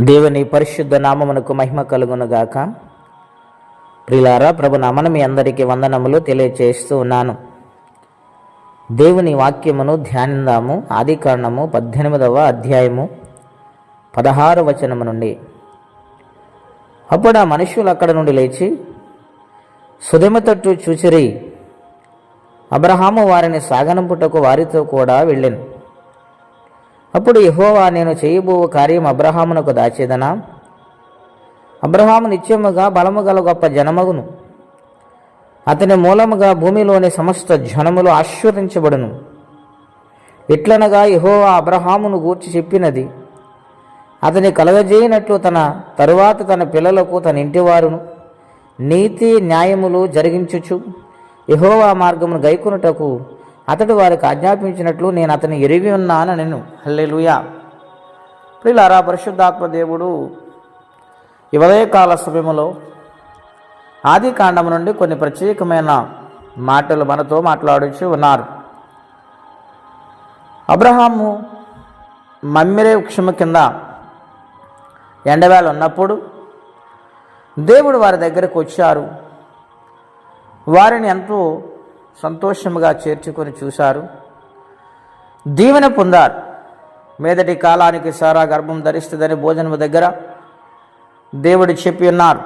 దేవుని పరిశుద్ధ నామమునకు మహిమ కలుగునుగాక. ప్రిలారా ప్రభు నామన మీ అందరికీ వందనములు తెలియచేస్తూ ఉన్నాను. దేవుని వాక్యమును ధ్యానిందాము. ఆది కారణము పద్దెనిమిదవ అధ్యాయము పదహారు వచనము నుండి. అప్పుడు ఆ మనుషులు అక్కడ నుండి లేచి సుధమ తట్టు చూచిరి. అబ్రహాము వారిని సాగనంపుటకు వారితో కూడా వెళ్ళాను. అప్పుడు యహోవా నేను చేయబో కార్యం అబ్రహామునకు దాచేదనా? అబ్రహాము నిత్యముగా బలము గల గొప్ప జనమగును. అతని మూలముగా భూమిలోని సమస్త జనములు ఆశ్వరించబడును ఇట్లనగా యహోవా అబ్రహామును గూర్చి చెప్పినది అతని కలగజేయనట్లు తన తరువాత తన పిల్లలకు తన ఇంటివారును నీతి న్యాయములు జరిగించుచు యహోవా మార్గమును గైకొనుటకు అతడు వారికి ఆజ్ఞాపించినట్లు నేను అతని ఎరిగి ఉన్నాను నేను హల్లెలుయా. ప్రిలారా పరిశుద్ధాత్మ దేవుడు ఈ ఉదయకాల సమయంలో ఆది కాండము నుండి కొన్ని ప్రత్యేకమైన మాటలు మనతో మాట్లాడుచు ఉన్నారు. అబ్రహాము మమ్మిరే వృక్షము కింద ఎండవేళ ఉన్నప్పుడు దేవుడు వారి దగ్గరకు వచ్చారు. వారిని ఎంతో సంతోషముగా చేర్చుకొని చూశారు. దీవెన పొందారు. మీదటి కాలానికి సారా గర్భం ధరిస్తుందని భోజనము దగ్గర దేవుడు చెప్పి ఉన్నారు.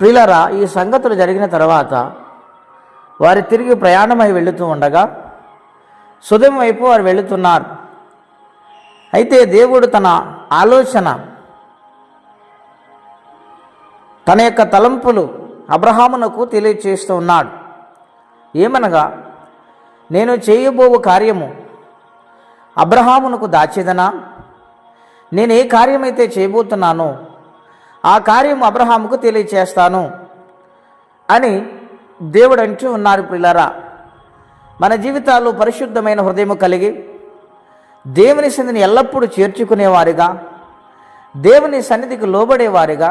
ప్రిలరా ఈ సంగతులు జరిగిన తర్వాత వారు తిరిగి ప్రయాణమై వెళుతూ ఉండగా సుధం వైపు వారు వెళుతున్నారు. అయితే దేవుడు తన ఆలోచన తన యొక్క తలంపులు అబ్రహామునకు తెలియచేస్తూ ఉన్నాడు. ఏమనగా నేను చేయబోవు కార్యము అబ్రహామునకు దాచేదనా? నేను ఏ కార్యమైతే చేయబోతున్నానో ఆ కార్యం అబ్రహాముకు తెలియచేస్తాను అని దేవుడు అంటూ ఉన్నారు పిల్లరా మన జీవితాల్లో పరిశుద్ధమైన హృదయము కలిగి దేవుని సన్నిధిని ఎల్లప్పుడూ చేర్చుకునేవారిగా దేవుని సన్నిధికి లోబడేవారిగా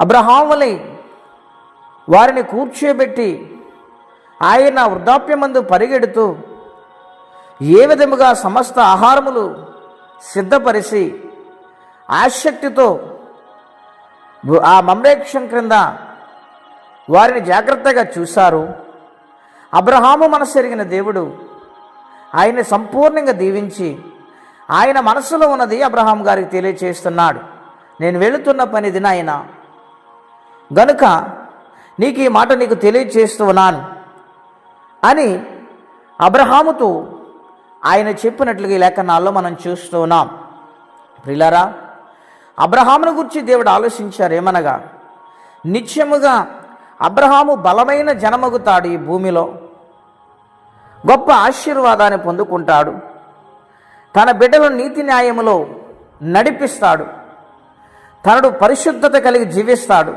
అబ్రహాములై వారిని కూర్చోబెట్టి ఆయన వృద్ధాప్యమందు పరిగెడుతూ ఏ విధముగా సమస్త ఆహారములు సిద్ధపరిచి ఆసక్తితో ఆ మమ్రేక్షం క్రింద వారిని జాగ్రత్తగా చూశారు. అబ్రహాము మనసు ఎరిగిన దేవుడు ఆయన్ని సంపూర్ణంగా దీవించి ఆయన మనసులో ఉన్నది అబ్రహాం గారికి తెలియచేస్తున్నాడు. నేను వెళుతున్న పనిది నాయన గనుక నీకు ఈ మాట నీకు తెలియచేస్తూ ఉన్నాను. అని అబ్రహాముతో ఆయన చెప్పినట్లుగా ఈ లేఖనాల్లో మనం చూస్తున్నాం. ప్రిలారా అబ్రహామును గురించి దేవుడు ఆలోచించారు. ఏమనగా నిత్యముగా అబ్రహాము బలమైన జనమగుతాడు ఈ భూమిలో. గొప్ప ఆశీర్వాదాన్ని పొందుకుంటాడు. తన బిడ్డలు నీతి న్యాయములో నడిపిస్తాడు. తనడు పరిశుద్ధత కలిగి జీవిస్తాడు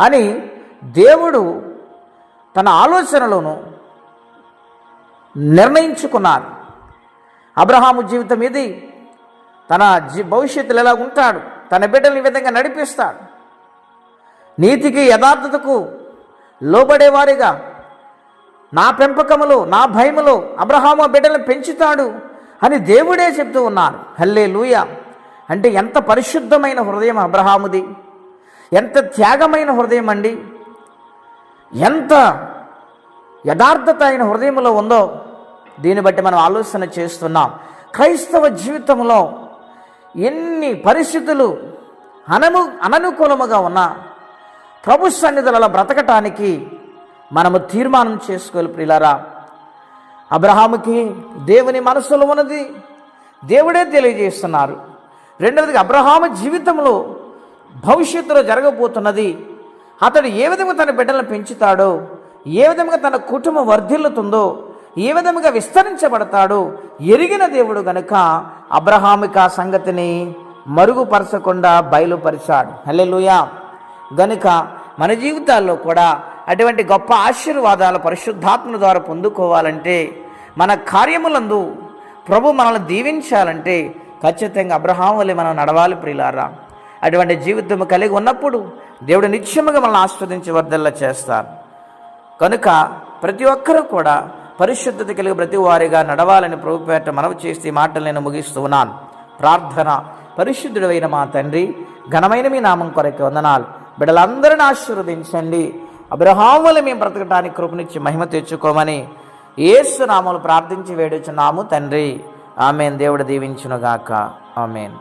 అని దేవుడు తన ఆలోచనలోను నిర్ణయించుకున్నారు అబ్రహాము జీవితం ఇది. తన జీ భవిష్యత్తులో ఎలా ఉంటాడు? తన బిడ్డలు ఈ విధంగా నడిపిస్తాడు. నీతికి యథార్థతకు లోబడేవారిగా నా పెంపకములో నా భయములో అబ్రహాము బిడ్డలను పెంచుతాడు అని దేవుడే చెప్తూ ఉన్నారు. హల్లే లూయ అంటే ఎంత పరిశుద్ధమైన హృదయం అబ్రహాముది. ఎంత త్యాగమైన హృదయం అండి. ఎంత యథార్థత ఆయన హృదయంలో ఉందో దీన్ని బట్టి మనం ఆలోచన చేస్తున్నాం. క్రైస్తవ జీవితంలో ఎన్ని పరిస్థితులు అనము అననుకూలముగా ఉన్నా ప్రభు సన్నిధులలో బ్రతకటానికి మనము తీర్మానం చేసుకోవాలి ప్రిలారా అబ్రహాముకి దేవుని మనసులో ఉన్నది దేవుడే తెలియజేస్తున్నారు. రెండవది అబ్రహాము జీవితంలో భవిష్యత్తులో జరగబోతున్నది అతడు ఏ విధంగా తన బిడ్డలను పెంచుతాడో ఏ విధంగా తన కుటుంబం వర్ధిల్లుతుందో ఏ విధముగా విస్తరించబడతాడో ఎరిగిన దేవుడు గనుక అబ్రహామిక సంగతిని మరుగుపరచకుండా బయలుపరిచాడు. హల్లెలూయా. గనుక మన జీవితాల్లో కూడా అటువంటి గొప్ప ఆశీర్వాదాలు పరిశుద్ధాత్మ ద్వారా పొందుకోవాలంటే మన కార్యములందు ప్రభు మనల్ని దీవించాలంటే ఖచ్చితంగా అబ్రహాం వల్లే మనం నడవాలి ప్రియులారా. అటువంటి జీవితం కలిగి ఉన్నప్పుడు దేవుడు నిత్యముగా మనల్ని ఆస్వాదించి వర్ధల్లా చేస్తారు. కనుక ప్రతి ఒక్కరూ కూడా పరిశుద్ధత కలిగి ప్రతి వారిగా నడవాలని ప్రభుపేట మనవి చేస్తే మాటలు నేను ముగిస్తూ ఉన్నాను. ప్రార్థన పరిశుద్ధుడైన మా తండ్రి ఘనమైన మీ నామం కొరకు వందనాలు. బిడ్డలందరిని ఆశీర్వదించండి. అబ్రహాములు మేము బ్రతకటానికి కృపనిచ్చి మహిమ తెచ్చుకోమని ఏసు ప్రార్థించి వేడుచున్నాము తండ్రి. ఆమెన్. దేవుడు దీవించునుగాక. ఆమెన్.